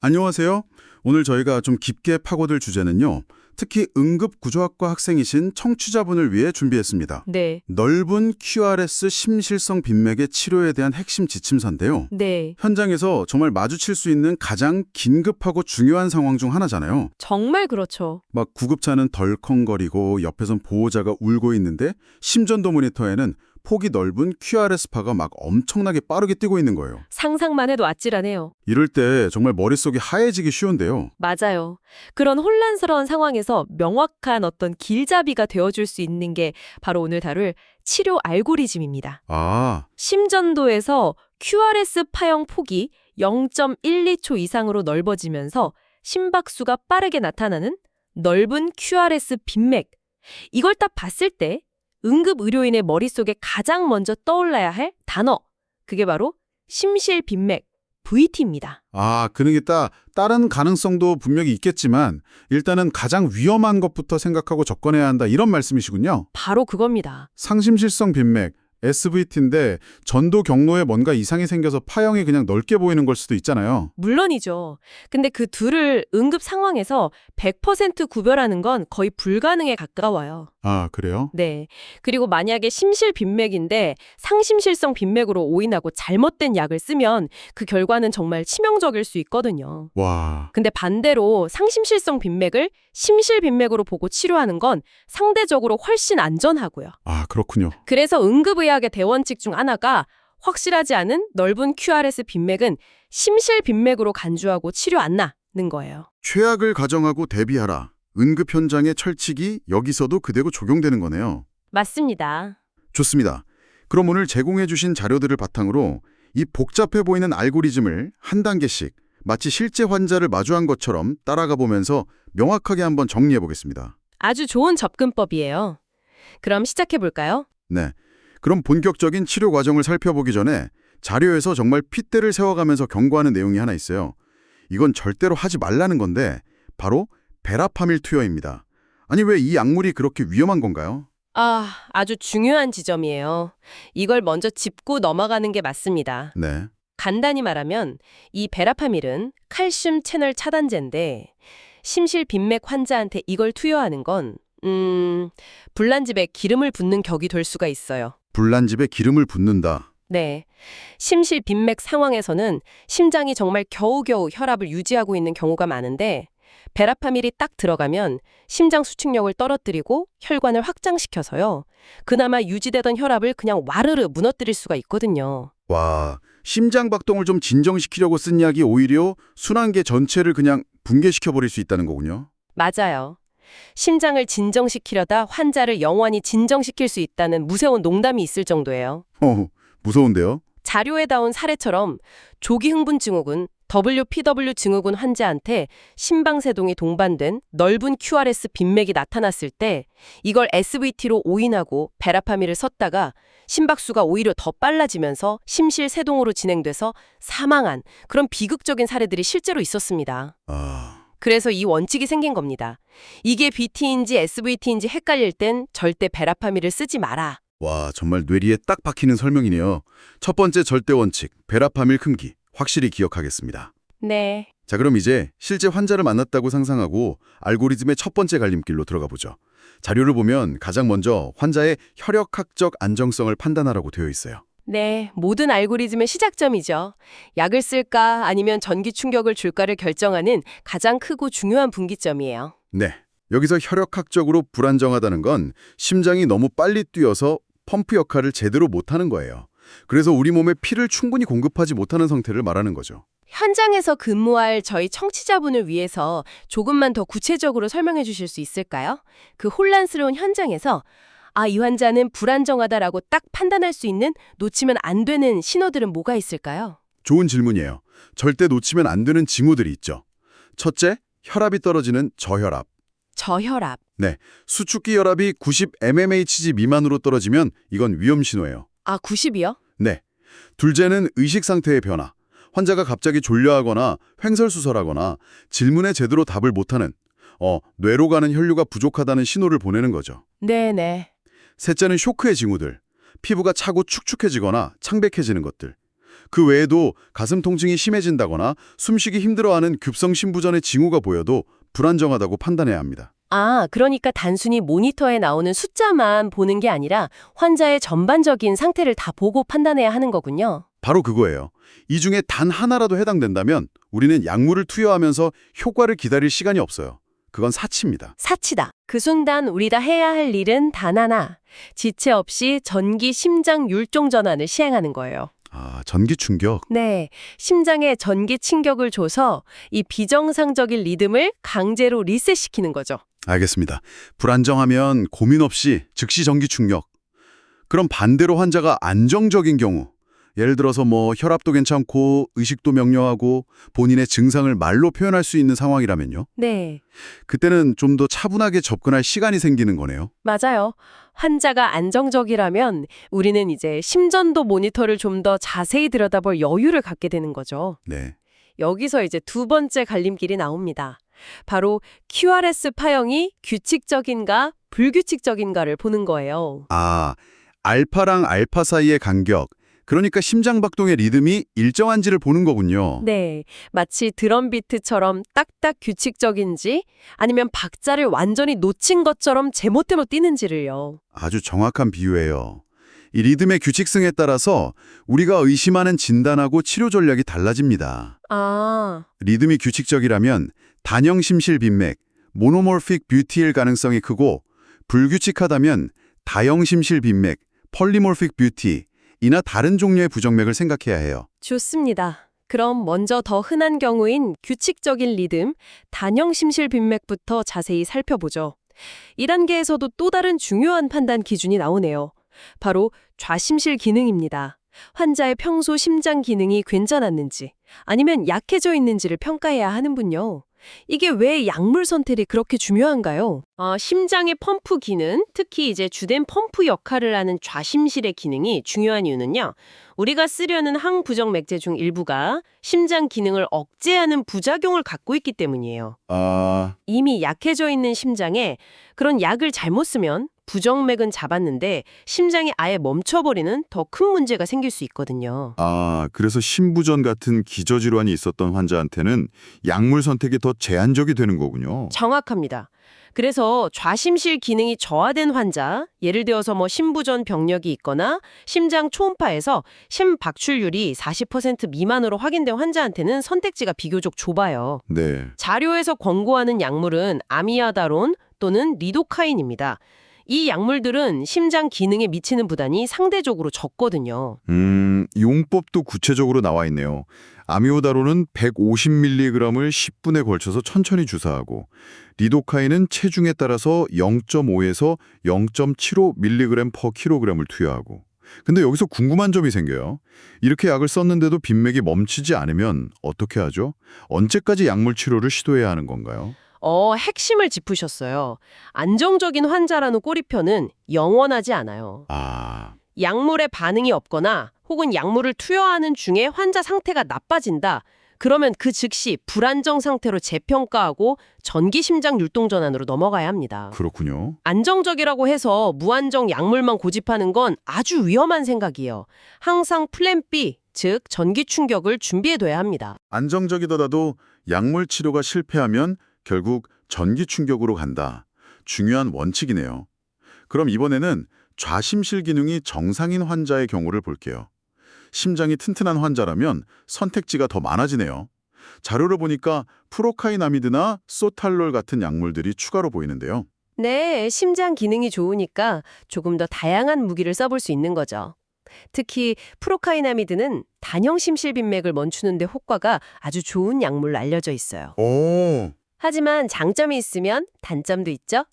안녕하세요. 오늘 저희가 좀 깊게 파고들 주제는요. 특히 응급구조학과 학생이신 청취자분을 위해 준비했습니다. 네. 넓은 QRS 심실성 빈맥의 치료에 대한 핵심 지침서인데요. 네. 현장에서 정말 마주칠 수 있는 가장 긴급하고 중요한 상황 중 하나잖아요. 정말 그렇죠. 막 구급차는 덜컹거리고 옆에선 보호자가 울고 있는데 심전도 모니터에는 폭이 넓은 QRS파가 막 엄청나게 빠르게 뛰고 있는 거예요. 상상만 해도 아찔하네요. 이럴 때 정말 머릿속이 하얘지기 쉬운데요. 맞아요. 그런 혼란스러운 상황에서 명확한 어떤 길잡이가 되어줄 수 있는 게 바로 오늘 다룰 치료 알고리즘입니다. 아, 심전도에서 QRS 파형 폭이 0.12초 이상으로 넓어지면서 심박수가 빠르게 나타나는 넓은 QRS 빈맥. 이걸 딱 봤을 때 응급 의료인의 머릿속에 가장 먼저 떠올라야 할 단어. 그게 바로 심실 빈맥, VT입니다. 아, 그는 따 다른 가능성도 분명히 있겠지만 일단은 가장 위험한 것부터 생각하고 접근해야 한다 이런 말씀이시군요. 바로 그겁니다. 상심실성 빈맥 SVT인데 전도 경로에 뭔가 이상이 생겨서 파형이 그냥 넓게 보이는 걸 수도 있잖아요. 물론이죠. 근데 그 둘을 응급 상황에서 100% 구별하는 건 거의 불가능에 가까워요. 아, 그래요? 네. 그리고 만약에 심실 빈맥인데 상심실성 빈맥으로 오인하고 잘못된 약을 쓰면 그 결과는 정말 치명적일 수 있거든요. 와, 근데 반대로 상심실성 빈맥을 심실 빈맥으로 보고 치료하는 건 상대적으로 훨씬 안전하고요. 아, 그렇군요. 그래서 응급의학의 대원칙 중 하나가 확실하지 않은 넓은 QRS 빈맥은 심실 빈맥으로 간주하고 치료 안 나는 거예요. 최악을 가정하고 대비하라. 응급 현장의 철칙이 여기서도 그대로 적용되는 거네요. 맞습니다. 좋습니다. 그럼 오늘 제공해 주신 자료들을 바탕으로 이 복잡해 보이는 알고리즘을 한 단계씩 마치 실제 환자를 마주한 것처럼 따라가 보면서 명확하게 한번 정리해 보겠습니다. 아주 좋은 접근법이에요. 그럼 시작해 볼까요? 네. 그럼 본격적인 치료 과정을 살펴보기 전에 자료에서 정말 핏대를 세워가면서 경고하는 내용이 하나 있어요. 이건 절대로 하지 말라는 건데 바로 베라파밀 투여입니다. 아니 왜 이 약물이 그렇게 위험한 건가요? 아, 아주 중요한 지점이에요. 이걸 먼저 짚고 넘어가는 게 맞습니다. 네. 간단히 말하면 이 베라파밀은 칼슘 채널 차단제인데 심실 빈맥 환자한테 이걸 투여하는 건 음, 불난집에 기름을 붓는 격이 될 수가 있어요. 불난집에 기름을 붓는다. 네. 심실 빈맥 상황에서는 심장이 정말 겨우겨우 혈압을 유지하고 있는 경우가 많은데 베라파밀이 딱 들어가면 심장 수축력을 떨어뜨리고 혈관을 확장시켜서요. 그나마 유지되던 혈압을 그냥 와르르 무너뜨릴 수가 있거든요. 와, 심장 박동을 좀 진정시키려고 쓴 약이 오히려 순환계 전체를 그냥 붕괴시켜 버릴 수 있다는 거군요. 맞아요. 심장을 진정시키려다 환자를 영원히 진정시킬 수 있다는 무서운 농담이 있을 정도예요. 어, 무서운데요? 자료에 나온 사례처럼 조기 흥분 증후군, WPW 증후군 환자한테 심방세동이 동반된 넓은 QRS 빈맥이 나타났을 때 이걸 SVT로 오인하고 베라파밀을 썼다가 심박수가 오히려 더 빨라지면서 심실세동으로 진행돼서 사망한 그런 비극적인 사례들이 실제로 있었습니다. 아, 그래서 이 원칙이 생긴 겁니다. 이게 BT인지 SVT인지 헷갈릴 땐 절대 베라파밀을 쓰지 마라. 와, 정말 뇌리에 딱 박히는 설명이네요. 첫 번째 절대 원칙, 베라파밀 금기. 확실히 기억하겠습니다. 네. 자, 그럼 이제 실제 환자를 만났다고 상상하고 알고리즘의 첫 번째 갈림길로 들어가 보죠. 자료를 보면 가장 먼저 환자의 혈액학적 안정성을 판단하라고 되어 있어요. 네, 모든 알고리즘의 시작점이죠. 약을 쓸까 아니면 전기 충격을 줄까를 결정하는 가장 크고 중요한 분기점이에요. 네. 여기서 혈액학적으로 불안정하다는 건 심장이 너무 빨리 뛰어서 펌프 역할을 제대로 못하는 거예요. 그래서 우리 몸에 피를 충분히 공급하지 못하는 상태를 말하는 거죠. 현장에서 근무할 저희 청취자분을 위해서 조금만 더 구체적으로 설명해 주실 수 있을까요? 그 혼란스러운 현장에서 아, 이 환자는 불안정하다라고 딱 판단할 수 있는 놓치면 안 되는 신호들은 뭐가 있을까요? 좋은 질문이에요. 절대 놓치면 안 되는 징후들이 있죠. 첫째, 혈압이 떨어지는 저혈압. 저혈압. 수축기 혈압이 90 mmHg 미만으로 떨어지면 이건 위험 신호예요. 아, 90이요? 네. 둘째는 의식 상태의 변화. 환자가 갑자기 졸려하거나 횡설수설하거나 질문에 제대로 답을 못하는 어, 뇌로 가는 혈류가 부족하다는 신호를 보내는 거죠. 네네. 셋째는 쇼크의 징후들. 피부가 차고 축축해지거나 창백해지는 것들. 그 외에도 가슴 통증이 심해진다거나 숨쉬기 힘들어하는 급성 심부전의 징후가 보여도 불안정하다고 판단해야 합니다. 아, 그러니까 단순히 모니터에 나오는 숫자만 보는 게 아니라 환자의 전반적인 상태를 다 보고 판단해야 하는 거군요. 바로 그거예요. 이 중에 단 하나라도 해당된다면 우리는 약물을 투여하면서 효과를 기다릴 시간이 없어요. 그건 사치입니다. 사치다. 그 순간 우리가 해야 할 일은 단 하나. 지체 없이 전기 심장 율종 전환을 시행하는 거예요. 아, 전기 충격. 네, 심장에 전기 충격을 줘서 이 비정상적인 리듬을 강제로 리셋시키는 거죠. 알겠습니다. 불안정하면 고민 없이 즉시 전기 충격. 그럼 반대로 환자가 안정적인 경우, 예를 들어서 뭐 혈압도 괜찮고 의식도 명료하고 본인의 증상을 말로 표현할 수 있는 상황이라면요. 네, 그때는 좀 더 차분하게 접근할 시간이 생기는 거네요. 맞아요. 환자가 안정적이라면 우리는 이제 심전도 모니터를 좀 더 자세히 들여다볼 여유를 갖게 되는 거죠. 네. 여기서 이제 두 번째 갈림길이 나옵니다. 바로 QRS 파형이 규칙적인가 불규칙적인가를 보는 거예요. 아, 알파랑 알파 사이의 간격. 그러니까 심장 박동의 리듬이 일정한지를 보는 거군요. 네, 마치 드럼 비트처럼 딱딱 규칙적인지 아니면 박자를 완전히 놓친 것처럼 제멋대로 뛰는지를요. 아주 정확한 비유예요. 이 리듬의 규칙성에 따라서 우리가 의심하는 진단하고 치료 전략이 달라집니다. 아, 리듬이 규칙적이라면 단형 심실 빈맥, 모노몰픽 뷰티일 가능성이 크고 불규칙하다면 다형 심실 빈맥, 펄리몰픽 뷰티, 이나 다른 종류의 부정맥을 생각해야 해요. 좋습니다. 그럼 먼저 더 흔한 경우인 규칙적인 리듬, 단형 심실 빈맥부터 자세히 살펴보죠. 2단계에서도 또 다른 중요한 판단 기준이 나오네요. 바로 좌심실 기능입니다. 환자의 평소 심장 기능이 괜찮았는지 아니면 약해져 있는지를 평가해야 하는군요. 이게 왜 약물 선택이 그렇게 중요한가요? 아, 심장의 펌프 기능, 특히 이제 주된 펌프 역할을 하는 좌심실의 기능이 중요한 이유는요. 우리가 쓰려는 항부정 맥제 중 일부가 심장 기능을 억제하는 부작용을 갖고 있기 때문이에요. 아, 이미 약해져 있는 심장에 그런 약을 잘못 쓰면 부정맥은 잡았는데 심장이 아예 멈춰버리는 더 큰 문제가 생길 수 있거든요. 아, 그래서 심부전 같은 기저질환이 있었던 환자한테는 약물 선택이 더 제한적이 되는 거군요. 정확합니다. 그래서 좌심실 기능이 저하된 환자, 예를 들어서 뭐 심부전 병력이 있거나 심장 초음파에서 심박출률이 40% 미만으로 확인된 환자한테는 선택지가 비교적 좁아요. 네. 자료에서 권고하는 약물은 아미아다론 또는 리도카인입니다. 이 약물들은 심장 기능에 미치는 부담이 상대적으로 적거든요. 음, 용법도 구체적으로 나와 있네요. 아미오다로는 150mg을 10분에 걸쳐서 천천히 주사하고 리도카인은 체중에 따라서 0.5에서 0.75mg per kg을 투여하고 근데 여기서 궁금한 점이 생겨요. 이렇게 약을 썼는데도 빈맥이 멈추지 않으면 어떻게 하죠? 언제까지 약물 치료를 시도해야 하는 건가요? 어, 핵심을 짚으셨어요. 안정적인 환자라는 꼬리표는 영원하지 않아요. 아, 약물에 반응이 없거나 혹은 약물을 투여하는 중에 환자 상태가 나빠진다. 그러면 그 즉시 불안정 상태로 재평가하고 전기 심장 율동 전환으로 넘어가야 합니다. 그렇군요. 안정적이라고 해서 무한정 약물만 고집하는 건 아주 위험한 생각이에요. 항상 플랜 B, 즉 전기 충격을 준비해 둬야 합니다. 안정적이더라도 약물 치료가 실패하면 결국 전기 충격으로 간다. 중요한 원칙이네요. 그럼 이번에는 좌심실 기능이 정상인 환자의 경우를 볼게요. 심장이 튼튼한 환자라면 선택지가 더 많아지네요. 자료를 보니까 프로카이나미드나 소탈롤 같은 약물들이 추가로 보이는데요. 네, 심장 기능이 좋으니까 조금 더 다양한 무기를 써볼 수 있는 거죠. 특히 프로카이나미드는 단형 심실빈맥을 멈추는 데 효과가 아주 좋은 약물로 알려져 있어요. 오, 하지만 장점이 있으면 단점도 있죠.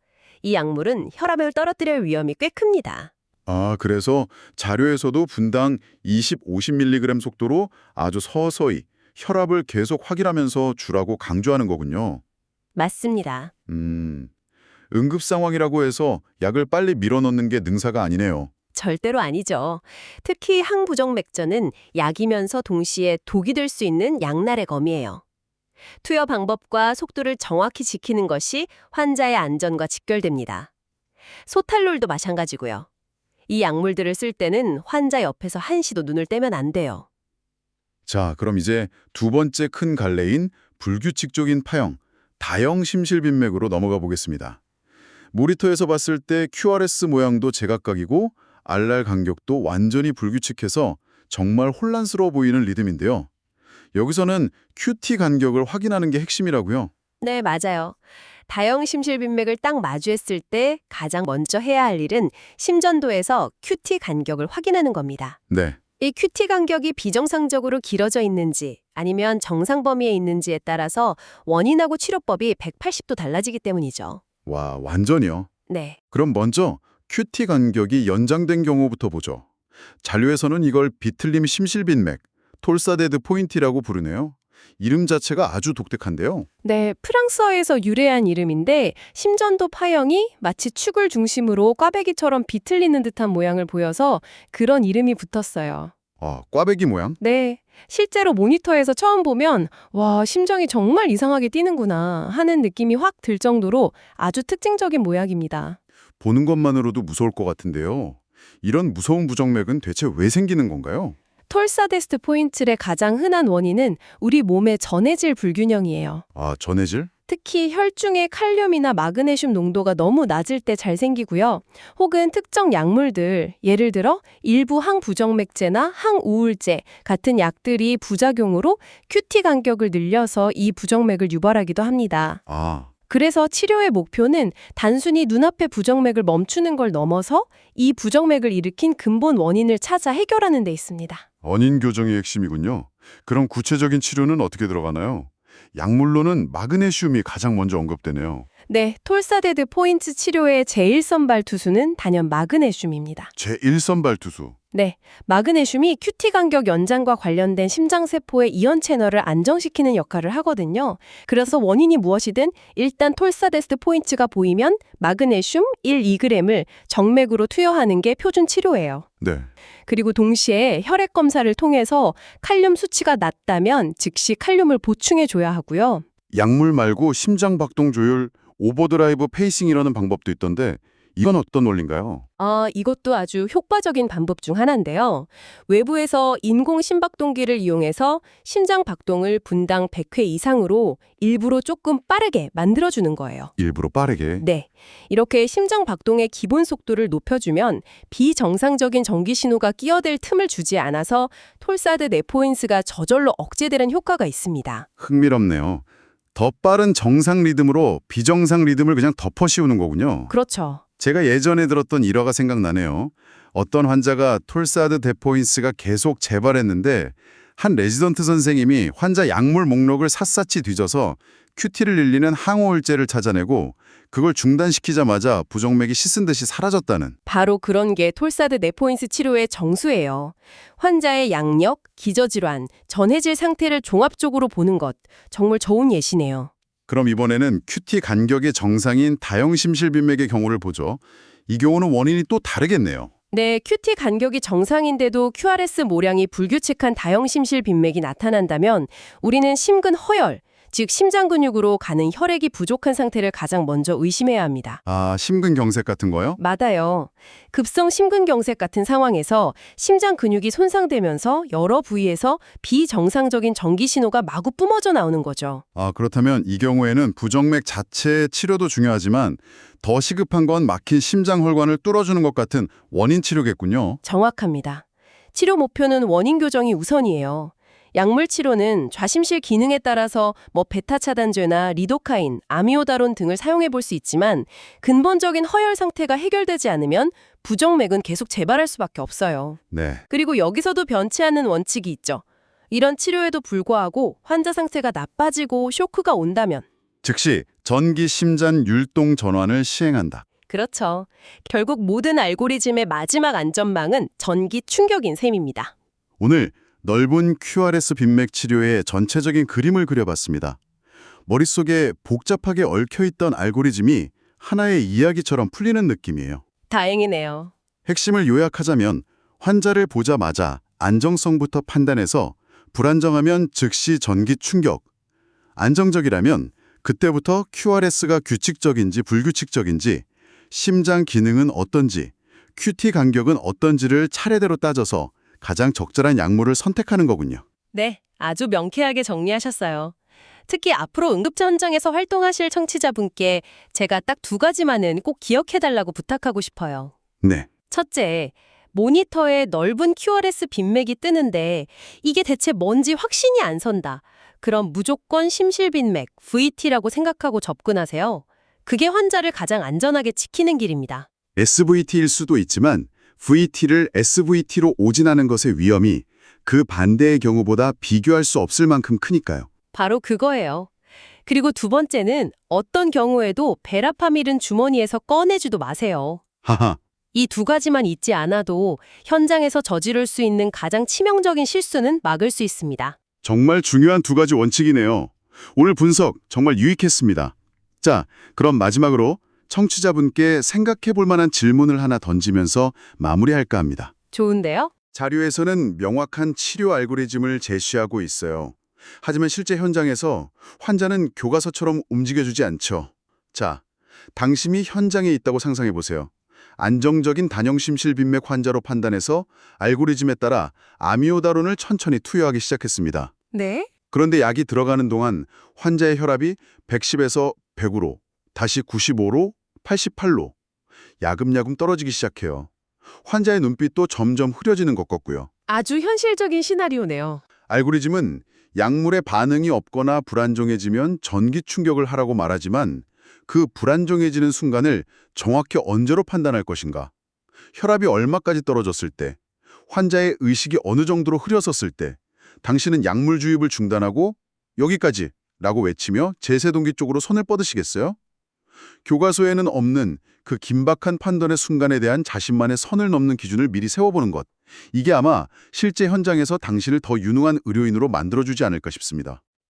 이 약물은 혈압을 떨어뜨릴 위험이 꽤 큽니다. 아, 그래서 자료에서도 분당 20, 50mg 속도로 아주 서서히 혈압을 계속 확인하면서 주라고 강조하는 거군요. 맞습니다. 음, 응급 상황이라고 해서 약을 빨리 밀어넣는 게 능사가 아니네요. 절대로 아니죠. 특히 항부정맥전은 약이면서 동시에 독이 될 수 있는 양날의 검이에요. 투여 방법과 속도를 정확히 지키는 것이 환자의 안전과 직결됩니다. 소탈롤도 마찬가지고요. 이 약물들을 쓸 때는 환자 옆에서 한시도 눈을 떼면 안 돼요. 자, 그럼 이제 두 번째 큰 갈래인 불규칙적인 파형, 다형 심실빈맥으로 넘어가 보겠습니다. 모니터에서 봤을 때 QRS 모양도 제각각이고 RR 간격도 완전히 불규칙해서 정말 혼란스러워 보이는 리듬인데요. 여기서는 QT 간격을 확인하는 게 핵심이라고요. 네, 맞아요. 다형 심실 빈맥을 딱 마주했을 때 가장 먼저 해야 할 일은 심전도에서 QT 간격을 확인하는 겁니다. 네. 이 QT 간격이 비정상적으로 길어져 있는지 아니면 정상 범위에 있는지에 따라서 원인하고 치료법이 180도 달라지기 때문이죠. 와, 완전히요. 네. 그럼 먼저 QT 간격이 연장된 경우부터 보죠. 잔류에서는 이걸 비틀림 심실빈맥, 톨사데드 포인트라고 부르네요. 이름 자체가 아주 독특한데요. 네, 프랑스어에서 유래한 이름인데 심전도 파형이 마치 축을 중심으로 꽈배기처럼 비틀리는 듯한 모양을 보여서 그런 이름이 붙었어요. 아, 꽈배기 모양? 네. 실제로 모니터에서 처음 보면 와, 심정이 정말 이상하게 뛰는구나 하는 느낌이 확 들 정도로 아주 특징적인 모양입니다. 보는 것만으로도 무서울 것 같은데요. 이런 무서운 부정맥은 대체 왜 생기는 건가요? 톨사데스트 포인트의 가장 흔한 원인은 우리 몸의 전해질 불균형이에요. 아, 전해질? 특히 혈중의 칼륨이나 마그네슘 농도가 너무 낮을 때 잘 생기고요. 혹은 특정 약물들, 예를 들어 일부 항부정맥제나 항우울제 같은 약들이 부작용으로 QT 간격을 늘려서 이 부정맥을 유발하기도 합니다. 아, 그래서 치료의 목표는 단순히 눈앞의 부정맥을 멈추는 걸 넘어서 이 부정맥을 일으킨 근본 원인을 찾아 해결하는 데 있습니다. 원인 교정이 핵심이군요. 그럼 구체적인 치료는 어떻게 들어가나요? 약물로는 마그네슘이 가장 먼저 언급되네요. 네, 톨사데드 포인트 치료의 제1선발 투수는 단연 마그네슘입니다. 제1선발 투수. 네, 마그네슘이 QT 간격 연장과 관련된 심장세포의 이온 채널을 안정시키는 역할을 하거든요. 그래서 원인이 무엇이든 일단 톨사데스트 포인트가 보이면 마그네슘 1, 2g을 정맥으로 투여하는 게 표준 치료예요. 네. 그리고 동시에 혈액 검사를 통해서 칼륨 수치가 낮다면 즉시 칼륨을 보충해 줘야 하고요. 약물 말고 심장 박동 조율, 오버드라이브 페이싱이라는 방법도 있던데 이건 어떤 원리인가요? 아, 이것도 아주 효과적인 방법 중 하나인데요. 외부에서 인공 심박동기를 이용해서 심장 박동을 분당 100회 이상으로 일부러 조금 빠르게 만들어주는 거예요. 일부러 빠르게. 네. 이렇게 심장 박동의 기본 속도를 높여주면 비정상적인 전기 신호가 끼어들 틈을 주지 않아서 톨사드 네포인스가 저절로 억제되는 효과가 있습니다. 흥미롭네요. 더 빠른 정상 리듬으로 비정상 리듬을 그냥 덮어 씌우는 거군요. 그렇죠. 제가 예전에 들었던 일화가 생각나네요. 어떤 환자가 톨사드 데포인스가 계속 재발했는데 한 레지던트 선생님이 환자 약물 목록을 샅샅이 뒤져서 큐티를 일리는 항우울제를 찾아내고 그걸 중단시키자마자 부정맥이 씻은 듯이 사라졌다는 바로 그런 게 톨사드 네포인스 치료의 정수예요. 환자의 양력, 기저질환, 전해질 상태를 종합적으로 보는 것, 정말 좋은 예시네요. 그럼 이번에는 큐티 간격의 정상인 다형 심실빈맥의 경우를 보죠. 이 경우는 원인이 또 다르겠네요. 네, QT 간격이 정상인데도 QRS 모량이 불규칙한 다형심실 빈맥이 나타난다면 우리는 심근 허열, 즉 심장 근육으로 가는 혈액이 부족한 상태를 가장 먼저 의심해야 합니다. 아, 심근경색 같은 거요? 맞아요. 급성 심근경색 같은 상황에서 심장 근육이 손상되면서 여러 부위에서 비정상적인 전기 신호가 마구 뿜어져 나오는 거죠. 아, 그렇다면 이 경우에는 부정맥 자체의 치료도 중요하지만 더 시급한 건 막힌 심장 혈관을 뚫어주는 것 같은 원인 치료겠군요. 정확합니다. 치료 목표는 원인 교정이 우선이에요. 약물 치료는 좌심실 기능에 따라서 뭐 베타 차단제나 리도카인, 아미오다론 등을 사용해 볼 수 있지만 근본적인 허열 상태가 해결되지 않으면 부정맥은 계속 재발할 수밖에 없어요. 네. 그리고 여기서도 변치 않는 원칙이 있죠. 이런 치료에도 불구하고 환자 상태가 나빠지고 쇼크가 온다면 즉시 전기 심장 율동 전환을 시행한다. 그렇죠. 결국 모든 알고리즘의 마지막 안전망은 전기 충격인 셈입니다. 오늘 넓은 QRS 빈맥 치료의 전체적인 그림을 그려봤습니다. 머릿속에 복잡하게 얽혀있던 알고리즘이 하나의 이야기처럼 풀리는 느낌이에요. 다행이네요. 핵심을 요약하자면 환자를 보자마자 안정성부터 판단해서 불안정하면 즉시 전기 충격, 안정적이라면 그때부터 QRS가 규칙적인지 불규칙적인지, 심장 기능은 어떤지, QT 간격은 어떤지를 차례대로 따져서 가장 적절한 약물을 선택하는 거군요. 네, 아주 명쾌하게 정리하셨어요. 특히 앞으로 응급처 현장에서 활동하실 청취자분께 제가 딱 두 가지만은 꼭 기억해달라고 부탁하고 싶어요. 네. 첫째, 모니터에 넓은 QRS 빈맥이 뜨는데 이게 대체 뭔지 확신이 안 선다. 그럼 무조건 심실빈맥, VT라고 생각하고 접근하세요. 그게 환자를 가장 안전하게 지키는 길입니다. SVT일 수도 있지만 VT를 SVT로 오진하는 것의 위험이 그 반대의 경우보다 비교할 수 없을 만큼 크니까요. 바로 그거예요. 그리고 두 번째는 어떤 경우에도 베라파밀은 주머니에서 꺼내지도 마세요. 하하. 이 두 가지만 잊지 않아도 현장에서 저지를 수 있는 가장 치명적인 실수는 막을 수 있습니다. 정말 중요한 두 가지 원칙이네요. 오늘 분석 정말 유익했습니다. 자, 그럼 마지막으로 청취자분께 생각해 볼 만한 질문을 하나 던지면서 마무리할까 합니다. 좋은데요? 자료에서는 명확한 치료 알고리즘을 제시하고 있어요. 하지만 실제 현장에서 환자는 교과서처럼 움직여주지 않죠. 자, 당신이 현장에 있다고 상상해 보세요. 안정적인 단형심실 빈맥 환자로 판단해서 알고리즘에 따라 아미오다론을 천천히 투여하기 시작했습니다. 네. 그런데 약이 들어가는 동안 환자의 혈압이 110에서 100으로, 다시 95로, 88로 야금야금 떨어지기 시작해요. 환자의 눈빛도 점점 흐려지는 것 같고요. 아주 현실적인 시나리오네요. 알고리즘은 약물의 반응이 없거나 불안정해지면 전기 충격을 하라고 말하지만 그 불안정해지는 순간을 정확히 언제로 판단할 것인가? 혈압이 얼마까지 떨어졌을 때, 환자의 의식이 어느 정도로 흐려졌을 때, 당신은 약물 주입을 중단하고 여기까지 라고 외치며 제세동기 쪽으로 손을 뻗으시겠어요? 교과서에는 없는 그 긴박한 판단의 순간에 대한 자신만의 선을 넘는 기준을 미리 세워보는 것. 이게 아마 실제 현장에서 당신을 더 유능한 의료인으로 만들어주지 않을까 싶습니다.